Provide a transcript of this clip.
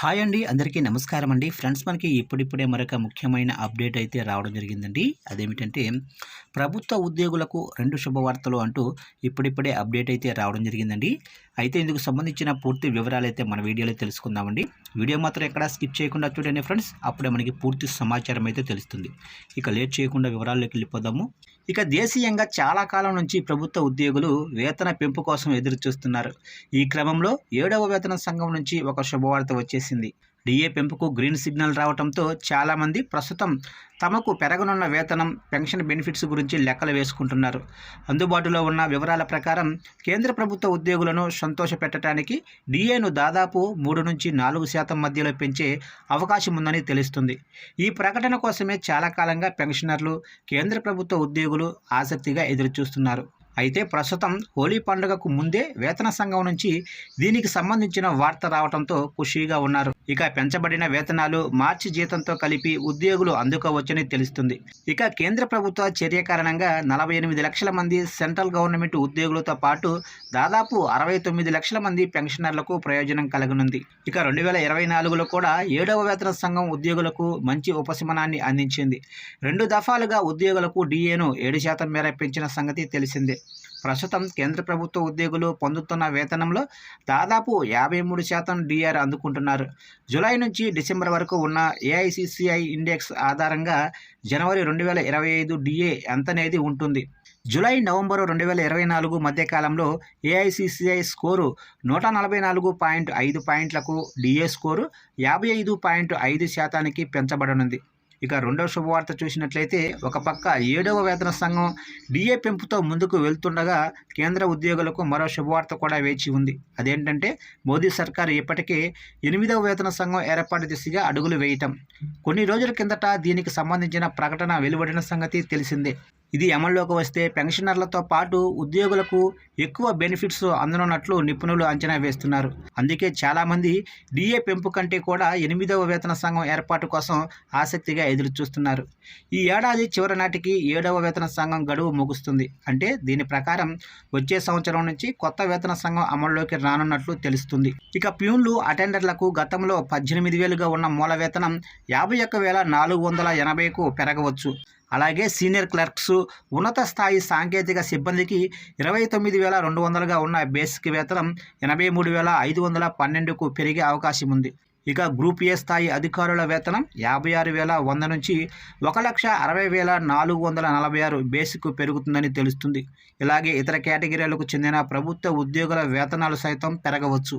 Hi అండి అందరికీ నమస్కారం అండి. ఫ్రెండ్స్ మనకి ఇప్పుడిప్పుడే మరొక ముఖ్యమైన అప్డేట్ అయితే రావడం జరిగిందండి. అదేమిటంటే ప్రభుత్వ ఉద్యోగులకు రెండు శుభవార్తలు అంటూ ఇప్పుడిప్పుడే అప్డేట్ అయితే రావడం జరిగిందండి. అయితే ఇందుకు సంబంధించిన పూర్తి వివరాలు అయితే మన వీడియోలో తెలుసుకుందామండి. వీడియో మాత్రం ఎక్కడ స్కిప్ చేయకుండా చూడండి ఫ్రెండ్స్. అప్పుడే మనకి పూర్తి సమాచారం అయితే తెలుస్తుంది. ఇక లేట్ చేయకుండా వివరాల్లోకి వెళ్ళిపోదాము. ఇక దేశీయంగా చాలా కాలం నుంచి ప్రభుత్వ ఉద్యోగులు వేతన పెంపు కోసం ఎదురు చూస్తున్నారు ఈ క్రమంలో ఏడవ వేతన సంఘం నుంచి ఒక శుభవార్త వచ్చేసింది. డిఏ పెంపుకు గ్రీన్ సిగ్నల్ రావడంతో చాలామంది ప్రస్తుతం తమకు పెరగనున్న వేతనం పెన్షన్ బెనిఫిట్స్ గురించి లెక్కలు వేసుకుంటున్నారు. అందుబాటులో ఉన్న వివరాల ప్రకారం కేంద్ర ప్రభుత్వ ఉద్యోగులను సంతోషపెట్టడానికి డిఏను దాదాపు మూడు నుంచి నాలుగు శాతం మధ్యలో పెంచే అవకాశం ఉందని తెలుస్తుంది. ఈ ప్రకటన కోసమే చాలా కాలంగా పెన్షనర్లు కేంద్ర ప్రభుత్వ ఉద్యోగులు ఆసక్తిగా ఎదురుచూస్తున్నారు. అయితే ప్రస్తుతం హోలీ పండుగకు ముందే వేతన సంఘం నుంచి దీనికి సంబంధించిన వార్త రావడంతో ఖుషీగా ఉన్నారు. ఇక పెంచబడిన వేతనాలు మార్చి జీతంతో కలిపి ఉద్యోగులు అందుకోవచ్చని తెలుస్తుంది. ఇక కేంద్ర ప్రభుత్వ చర్య కారణంగా నలభై ఎనిమిది లక్షల మంది సెంట్రల్ గవర్నమెంట్ ఉద్యోగులతో పాటు దాదాపు అరవై తొమ్మిది లక్షల మంది పెన్షనర్లకు ప్రయోజనం కలగనుంది. ఇక రెండు వేల ఇరవై నాలుగులో కూడా ఏడవ వేతన సంఘం ఉద్యోగులకు మంచి ఉపశమనాన్ని అందించింది. రెండు దఫాలుగా ఉద్యోగులకు డిఏను ఏడు శాతం మేర పెంచిన సంగతి తెలిసిందే. ప్రస్తుతం కేంద్ర ప్రభుత్వ ఉద్యోగులు పొందుతున్న వేతనంలో దాదాపు యాభై మూడు శాతం డిఆర్ అందుకుంటున్నారు. జూలై నుంచి డిసెంబర్ వరకు ఉన్న ఏఐసిసిఐ ఇండెక్స్ ఆధారంగా జనవరి రెండు వేల ఇరవై ఐదు డిఏ ఎంతనేది ఉంటుంది. జూలై నవంబరు రెండు వేల ఇరవై నాలుగు మధ్యకాలంలో ఏఐసిసిఐ స్కోరు నూట నలభై నాలుగు పాయింట్ ఐదు పాయింట్లకు డిఏ స్కోరు యాభై ఐదు పాయింట్ ఐదు శాతానికి పెంచబడనుంది. ఇక రెండవ శుభవార్త చూసినట్లయితే ఒక పక్క ఏడవ వేతన సంఘం డిఏ పెంపుతో ముందుకు వెళ్తుండగా కేంద్ర ఉద్యోగులకు మరో శుభవార్త కూడా వేచి ఉంది. అదేంటంటే మోదీ సర్కారు ఇప్పటికే ఎనిమిదవ వేతన సంఘం ఏర్పాటు దిశగా అడుగులు వేయటం. కొన్ని రోజుల కిందట దీనికి సంబంధించిన ప్రకటన వెలువడిన సంగతి తెలిసిందే. ఇది అమల్లోకి వస్తే పెన్షనర్లతో పాటు ఉద్యోగులకు ఎక్కువ బెనిఫిట్స్ అందనున్నట్లు నిపుణులు అంచనా వేస్తున్నారు. అందుకే చాలామంది డిఏ పెంపు కంటే కూడా ఎనిమిదవ వేతన సంఘం ఏర్పాటు కోసం ఆసక్తిగా ఎదురు చూస్తున్నారు ఈ ఏడాది చివరి నాటికి ఏడవ వేతన సంఘం గడువు ముగుస్తుంది. అంటే దీని ప్రకారం వచ్చే సంవత్సరం నుంచి కొత్త వేతన సంఘం అమల్లోకి రానున్నట్లు తెలుస్తుంది. ఇక ప్యూన్లు అటెండర్లకు గతంలో పద్దెనిమిది వేలుగా ఉన్న మూల వేతనం యాభై ఒక్క వేల నాలుగు వందల ఎనభైకు పెరగవచ్చు. అలాగే సీనియర్ క్లర్క్స్ ఉన్నత స్థాయి సాంకేతిక సిబ్బందికి ఇరవై తొమ్మిది వేల రెండు వందలుగా ఉన్న బేసిక్ వేతనం ఎనభై మూడు వేల ఐదు వందల పన్నెండుకు పెరిగే అవకాశం ఉంది ఇక గ్రూప్ ఏ స్థాయి అధికారుల వేతనం యాభై ఆరు వేల వంద నుంచి ఒక లక్ష అరవై వేల నాలుగు వందల నలభై ఆరు బేసిక్ పెరుగుతుందని తెలుస్తుంది. ఇలాగే ఇతర కేటగిరీలకు చెందిన ప్రభుత్వ ఉద్యోగుల వేతనాలు సైతం పెరగవచ్చు.